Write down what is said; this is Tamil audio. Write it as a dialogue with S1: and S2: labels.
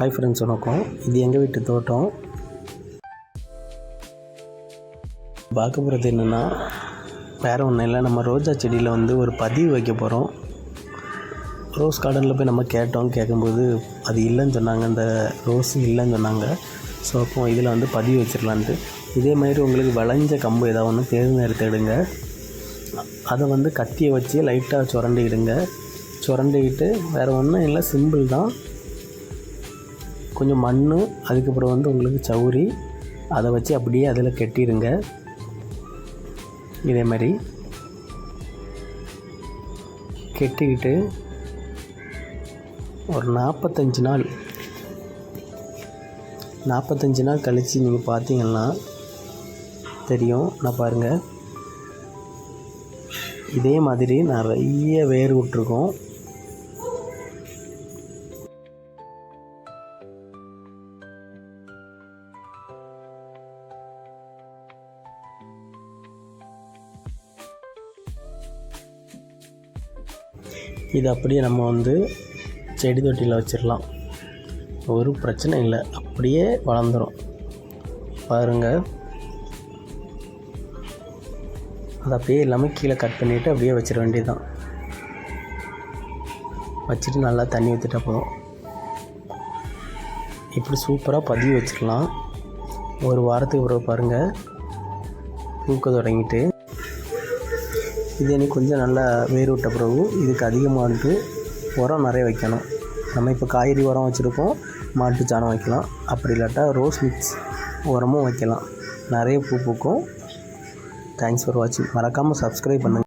S1: ஹாய் ஃப்ரெண்ட்ஸ் வணக்கம். இது எங்கள் வீட்டு தோட்டம். பார்க்க போகிறது என்னென்னா வேறு ஒன்றும் இல்லை. நம்ம ரோஜா செடியில் வந்து ஒரு பதிவு வைக்க போகிறோம் ரோஸ் கார்டனில் போய் நம்ம கேட்டோம். கேட்கும்போது அது இல்லைன்னு சொன்னாங்க. அந்த ரோஸ் இல்லைன்னு சொன்னாங்க. ஸோ அப்போ இதில் வந்து பதிவு வச்சிடலான்ட்டு இதே மாதிரி உங்களுக்கு விளைஞ்ச கம்பு ஏதாவது ஒன்று தேர்ந்தெடுத்துடுங்க அதை வந்து கத்தியை வச்சு லைட்டாக சுரண்டிக்கிடுங்க சுரண்டிக்கிட்டு வேறு ஒன்றும் இல்லை. சிம்பிள் தான். கொஞ்சம் மண் அதுக்கப்புறம் வந்து உங்களுக்கு சவுரி. அதை வச்சு அப்படியே அதில் கட்டிடுங்க இதே மாதிரி. கெட்டிக்கிட்டு ஒரு நாற்பத்தஞ்சு நாள் நாற்பத்தஞ்சு நாள் கழித்து நீங்கள் பார்த்தீங்கன்னா தெரியும். நான் பாருங்கள் இதே மாதிரி நிறைய வேர் விட்ருக்கோம் இது அப்படியே நம்ம வந்து செடி தொட்டியில் வச்சிடலாம் ஒரு பிரச்சனை இல்லை. அப்படியே வளர்ந்துடும் பாருங்கள் அது அப்படியே எல்லாமே கீழே கட் பண்ணிவிட்டு அப்படியே வச்சிட வேண்டியது தான் வச்சுட்டு நல்லா தண்ணி ஊற்றிட்டா போதும். இப்படி சூப்பராக பதிவு வச்சிடலாம் ஒரு வாரத்துக்கு பிறகு பாருங்கள் பூக்க தொடங்கிட்டு. இது எனக்கு கொஞ்சம் நல்லா வேர் விட்ட பிறகு இதுக்கு அதிகமாக உரம் நிறைய வைக்கணும். நம்ம இப்போ காய்கறி உரம் வச்சுருக்கோம். மாட்டு சாணம் வைக்கலாம். அப்படி இல்லாட்டா ரோஸ் மிக்ஸ் உரமும் வைக்கலாம். நிறைய பூ பூக்கும். தேங்க்ஸ் ஃபார் வாட்சிங் மறக்காமல் சப்ஸ்கிரைப் பண்ணுங்கள்